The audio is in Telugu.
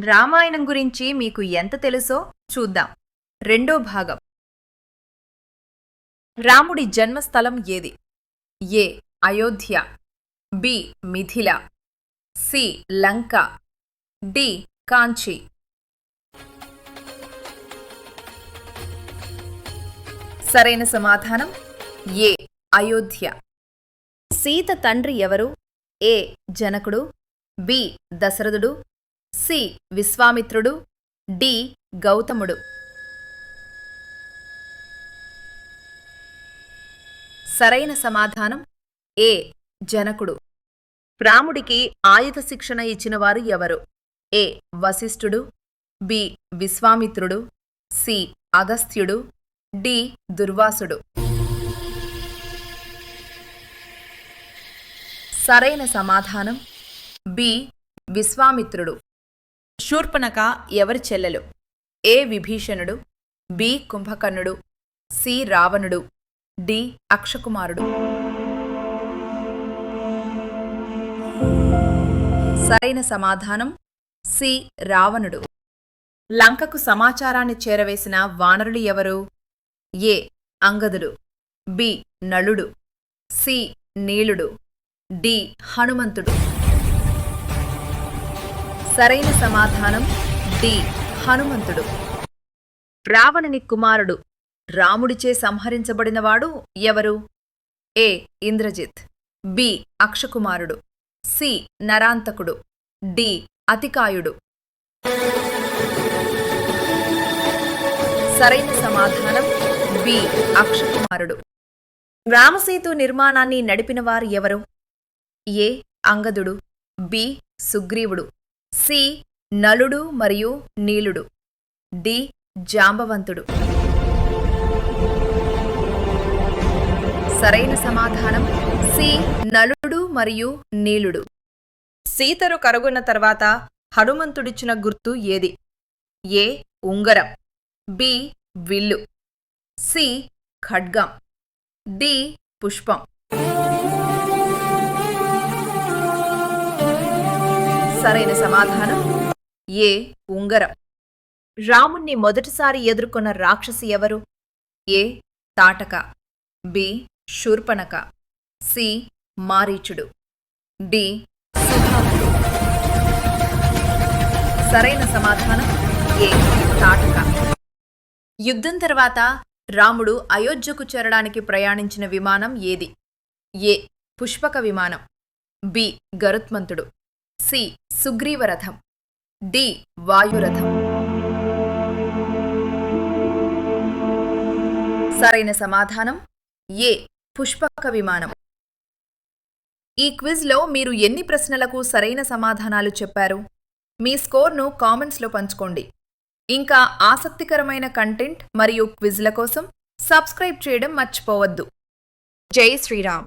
రామాయణం గురించి మీకు ఎంత తెలుసో చూద్దాం. రెండో భాగం. రాముడి జన్మస్థలం ఏది? A. Ayodhya. B. Mithila. C. Lanka. D. Kanchi. సరైన సమాధానం? ఏ. అయోధ్య. సీత తండ్రి ఎవరు? ఏ. జనకుడు. బి. దశరథుడు. సి. విశ్వామిత్రుడు. డి. గౌతముడు. సరైన సమాధానం. ఏ. జనకుడు. రాముడికి ఆయుధ శిక్షణ ఇచ్చినవారు ఎవరు? ఏ. వశిష్ఠుడు. బి. విశ్వామిత్రుడు. సి. అగస్త్యుడు. డి. దుర్వాసుడు. సరైన సమాధానం. బి. విశ్వామిత్రుడు. శూర్పణక ఎవరి చెల్లెలు? ఏ విభీషణుడు? బి కుంభకర్ణుడు. సి రావణుడు. డి అక్షకుమారుడు. సరైన సమాధానం. సి రావణుడు. లంకకు సమాచారాన్ని చేరవేసిన వానరులు ఎవరు? ఏ అంగదుడు. బి నలుడు. సి నీలుడు. డి హనుమంతుడు. సరైన సమాధానం డి. హనుమంతుడు. రావణుని కుమారుడు రాముడిచే సంహరించబడినవాడు ఎవరు? ఏ. ఇంద్రజిత్. బి. అక్షకుమారుడు. సి. నరాంతకుడు. డి. అతికాయుడు. సరైన సమాధానం బి. అక్షకుమారుడు. రామసేతు నిర్మాణాన్ని నడిపినవారు ఎవరు? ఏ. అంగదుడు. బి. సుగ్రీవుడు. సి. నలుడు మరియు నీలుడు. డి. జాంబవంతుడు. సరైన సమాధానం. సి. నలుడు మరియు నీలుడు. సీతరు కరుగున్న తర్వాత హనుమంతుడిచ్చిన గుర్తు ఏది? ఏ. ఉంగరం. బి. విల్లు. సి. ఖడ్గం. డి. పుష్పం. సరైన సమాధానం? ఏ ఉంగరం. రాముణ్ణి మొదటిసారి ఎదుర్కొన్న రాక్షసి ఎవరు? A Tataka. B Shurpanakha. C మారీచుడు. డి సరైన సమాధానం? ఏ తాటక. యుద్ధం తర్వాత రాముడు అయోధ్యకు చేరడానికి ప్రయాణించిన విమానం ఏది? ఏ పుష్పక విమానం. బి గరుత్మంతుడు. సి. సుగ్రీవరథం. డి. వాయురథం. సరైన సమాధానం? ఏ. పుష్పక విమానం. ఈ క్విజ్లో మీరు ఎన్ని ప్రశ్నలకు సరైన సమాధానాలు చెప్పారు? మీ స్కోర్ను కామెంట్స్లో పంచుకోండి. ఇంకా ఆసక్తికరమైన కంటెంట్ మరియు క్విజ్ల కోసం సబ్స్క్రైబ్ చేయడం మర్చిపోవద్దు. జై శ్రీరామ్.